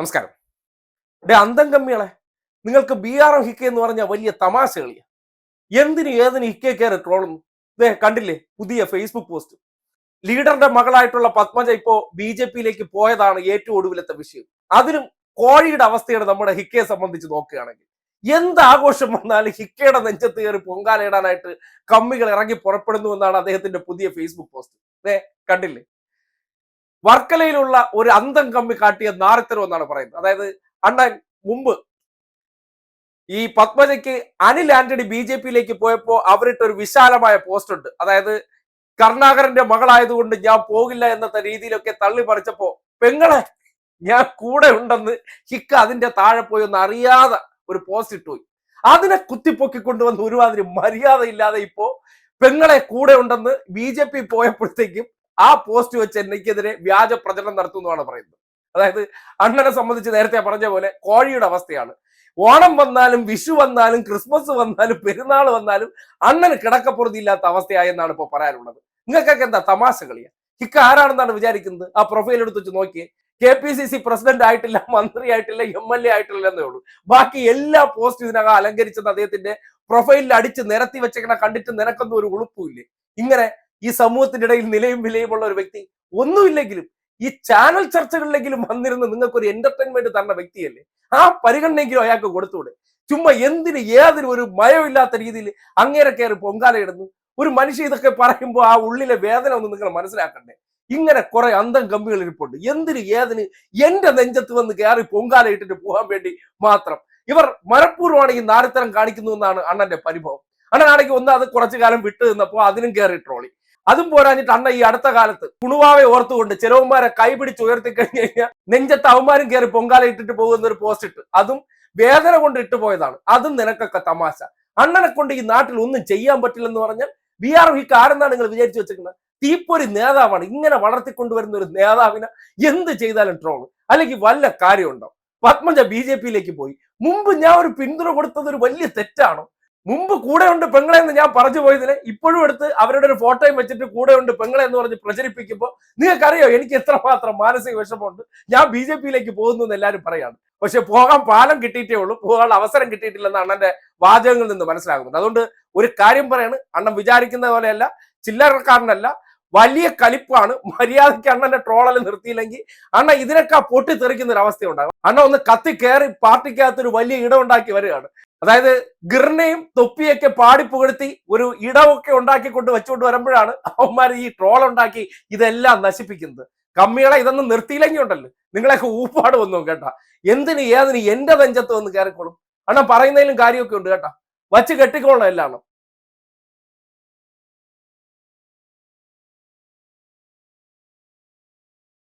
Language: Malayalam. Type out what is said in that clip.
നമസ്കാരം. ഡേ അന്തം കമ്മികളെ നിങ്ങൾക്ക് ബി ആർ എം ഹിക്ക എന്ന് പറഞ്ഞ വലിയ തമാശ കളിയ. എന്തിന് ഏതിന് ഹിക്കെ കയറി ട്രോളുന്നു? ദേ കണ്ടില്ലേ? പുതിയ ഫേസ്ബുക്ക് പോസ്റ്റ് ലീഡറുടെ മകളായിട്ടുള്ള പത്മജ ഇപ്പോ ബി ജെ പിയിലേക്ക് പോയതാണ് ഏറ്റവും ഒടുവിലത്തെ വിഷയം. അതിനും കോഴിയുടെ അവസ്ഥയാണ് നമ്മുടെ ഹിക്കയെ സംബന്ധിച്ച് നോക്കുകയാണെങ്കിൽ. എന്ത് ആഘോഷം വന്നാലും ഹിക്കയുടെ നെഞ്ചത്ത് കയറി പൊങ്കാലയിടാനായിട്ട് കമ്മികൾ ഇറങ്ങി പുറപ്പെടുന്നു എന്നാണ് അദ്ദേഹത്തിന്റെ പുതിയ ഫേസ്ബുക്ക് പോസ്റ്റ് ദേ കണ്ടില്ലേ? വർക്കലയിലുള്ള ഒരു അന്തം കമ്മി കാട്ടിയ നാരത്തരം എന്നാണ് പറയുന്നത്. അതായത് അണ്ണൻ മുമ്പ് ഈ പത്മജയ്ക്ക് അനിൽ ആന്റണി ബി ജെ പിയിലേക്ക് പോയപ്പോ അവരിട്ട് ഒരു വിശാലമായ പോസ്റ്റ് ഉണ്ട്. അതായത് കർണാകരന്റെ മകളായതുകൊണ്ട് ഞാൻ പോകില്ല എന്ന രീതിയിലൊക്കെ തള്ളി പറിച്ചപ്പോ പെങ്ങളെ ഞാൻ കൂടെ ഉണ്ടെന്ന് ഹിക്ക അതിന്റെ താഴെ പോയി ഒന്ന് അറിയാതെ ഒരു പോസ്റ്റ് ഇട്ടുപോയി അതിനെ കുത്തിപ്പൊക്കി കൊണ്ടുവന്ന് ഒരുമാതിരി മര്യാദ ഇല്ലാതെ ഇപ്പോ പെങ്ങളെ കൂടെ ഉണ്ടെന്ന് ബി ജെ പി പോയപ്പോഴത്തേക്കും ആ പോസ്റ്റ് വെച്ച് എനിക്കെതിരെ വ്യാജ പ്രചരണം നടത്തുന്നതാണ് പറയുന്നത്. അതായത് അണ്ണനെ സംബന്ധിച്ച് നേരത്തെ പറഞ്ഞ പോലെ കോഴിയുടെ അവസ്ഥയാണ്. ഓണം വന്നാലും വിഷു വന്നാലും ക്രിസ്മസ് വന്നാലും പെരുന്നാൾ വന്നാലും അണ്ണന് കിടക്കപ്പുറതിയില്ലാത്ത അവസ്ഥയായെന്നാണ് ഇപ്പോൾ പറയാനുള്ളത്. നിങ്ങൾക്കൊക്കെ എന്താ തമാശ കളിയാ? ഹിക്ക ആരാണെന്നാണ് വിചാരിക്കുന്നത്? ആ പ്രൊഫൈൽ എടുത്ത് വെച്ച് നോക്കി K P C C president ആയിട്ടില്ല മന്ത്രി ആയിട്ടില്ല എം എൽ എ ആയിട്ടില്ല എന്നേ ഉള്ളൂ. ബാക്കി എല്ലാ പോസ്റ്റ് ഇതിനകം അലങ്കരിച്ചത് അദ്ദേഹത്തിന്റെ പ്രൊഫൈലിൽ അടിച്ച് നിരത്തി വെച്ചേക്കണ കണ്ടിട്ട് നിനക്കൊന്നും ഒരു ഉളുപ്പുമില്ലേ ഇങ്ങനെ ഈ സമൂഹത്തിന്റെ ഇടയിൽ നിലയും വിലയുമുള്ള ഒരു വ്യക്തി ഒന്നുമില്ലെങ്കിലും ഈ ചാനൽ ചർച്ചകളിലെങ്കിലും വന്നിരുന്ന് നിങ്ങൾക്ക് ഒരു എന്റർടൈൻമെന്റ് തന്ന വ്യക്തിയല്ലേ? ആ പരിഗണനയെങ്കിലും അയാൾക്ക് കൊടുത്തൂടെ ചുമ്മാ എന്തിന് ഏതിനും ഒരു മയമില്ലാത്ത രീതിയിൽ അങ്ങേരെ കയറി പൊങ്കാലയിടുന്നു ഒരു മനുഷ്യ ഇതൊക്കെ പറയുമ്പോൾ ആ ഉള്ളിലെ വേദന ഒന്ന് നിങ്ങൾ മനസ്സിലാക്കണ്ടേ? ഇങ്ങനെ കുറെ അന്തം കമ്പികൾ ഇരിപ്പുണ്ട്. എന്തിന് ഏതിന് എന്റെ നെഞ്ചത്ത് വന്ന് കയറി പൊങ്കാല ഇട്ടിട്ട് പോകാൻ വേണ്ടി മാത്രം? ഇവർ മനഃപൂർവമാണ് ഈ നാരിത്തരം കാണിക്കുന്നു എന്നാണ് അണ്ണന്റെ പരിഭവം. അണ്ണനാണെങ്കിൽ ഒന്ന് അത് കുറച്ചു കാലം വിട്ടു നിന്നപ്പോൾ അതിനും കയറി ട്രോളി. അതും പോരാഞ്ഞിട്ട് അണ്ണ ഈ അടുത്ത കാലത്ത് കുണുവാവെ ഓർത്തുകൊണ്ട് ചെറുവന്മാരെ കൈപിടിച്ച് ഉയർത്തി കഴിഞ്ഞു കഴിഞ്ഞാൽ നെഞ്ചത്ത് അവന്മാരും കയറി പൊങ്കാല ഇട്ടിട്ട് പോകുന്ന ഒരു പോസ്റ്റ് ഇട്ട് അതും വേദന കൊണ്ട് ഇട്ടു പോയതാണ്. അതും നിനക്കൊക്കെ തമാശ. അണ്ണനെ കൊണ്ട് ഈ നാട്ടിൽ ഒന്നും ചെയ്യാൻ പറ്റില്ലെന്ന് പറഞ്ഞാൽ ബി ആർ വിക്ക് ആരെന്നാണ് നിങ്ങൾ വിചാരിച്ചു വെച്ചിരിക്കുന്നത്? തീപ്പൊരി നേതാവാണ് ഇങ്ങനെ വളർത്തിക്കൊണ്ടുവരുന്ന ഒരു നേതാവിനെ എന്ത് ചെയ്താലും ട്രോൾ അല്ലെങ്കിൽ വല്ല കാര്യമുണ്ടോ? പത്മജ ബി ജെ പിയിലേക്ക് പോയി. മുമ്പ് ഞാൻ ഒരു പിന്തുണ കൊടുത്തത് ഒരു വലിയ തെറ്റാണോ? മുമ്പ് കൂടെ ഉണ്ട് പെങ്ങളെ എന്ന് ഞാൻ പറഞ്ഞു പോയതിന് ഇപ്പോഴും എടുത്ത് അവരുടെ ഒരു ഫോട്ടോയും വെച്ചിട്ട് കൂടെ ഉണ്ട് പെങ്ങളെ എന്ന് പറഞ്ഞ് പ്രചരിപ്പിക്കുമ്പോൾ നിങ്ങൾക്കറിയോ എനിക്ക് എത്രമാത്രം മാനസിക വിഷമമുണ്ട്. ഞാൻ ബി ജെ പിയിലേക്ക് പോകുന്നു എന്ന് എല്ലാവരും പറയാണ്. പക്ഷെ പോകാൻ പാലം കിട്ടിയിട്ടേ ഉള്ളൂ. പോകാനുള്ള അവസരം കിട്ടിയിട്ടില്ലെന്ന് അണ്ണന്റെ വാചകങ്ങളിൽ നിന്ന് മനസ്സിലാകുന്നുണ്ട്. അതുകൊണ്ട് ഒരു കാര്യം പറയാണ്. അണ്ണൻ വിചാരിക്കുന്ന പോലെയല്ല. ചില്ലറക്കാരനല്ല. വലിയ കലിപ്പാണ്. മര്യാദയ്ക്ക് അണ്ണന്റെ ട്രോളൽ നിർത്തിയില്ലെങ്കിൽ അണ്ണ ഇതിനൊക്കെ പൊട്ടിത്തെറിക്കുന്ന ഒരു അവസ്ഥ ഉണ്ടാകും അണ്ണ ഒന്ന് കത്തി കയറി പാർട്ടിക്കകത്ത് ഒരു വലിയ ഇടം ഉണ്ടാക്കി വരികയാണ്. അതായത് ഗിർണയും തൊപ്പിയൊക്കെ പാടി പുകഴ്ത്തി ഒരു ഇടമൊക്കെ ഉണ്ടാക്കി കൊണ്ട് വെച്ചുകൊണ്ട് വരുമ്പോഴാണ് അവന്മാർ ഈ ട്രോൾ ഉണ്ടാക്കി ഇതെല്ലാം നശിപ്പിക്കുന്നത്. കമ്മികളെ ഇതൊന്നും നിർത്തിയില്ലെങ്കിൽ ഉണ്ടല്ലോ നിങ്ങളെയൊക്കെ ഊപ്പാട് വന്നു കേട്ടാ. എന്തിന് ഏതിന് എന്റെ നെഞ്ചത്ത് വന്ന് കയറിക്കോളും? അണ്ണാ പറയുന്നതിലും കാര്യമൊക്കെ ഉണ്ട് കേട്ടാ. വച്ച് കെട്ടിക്കോളണം എല്ലാം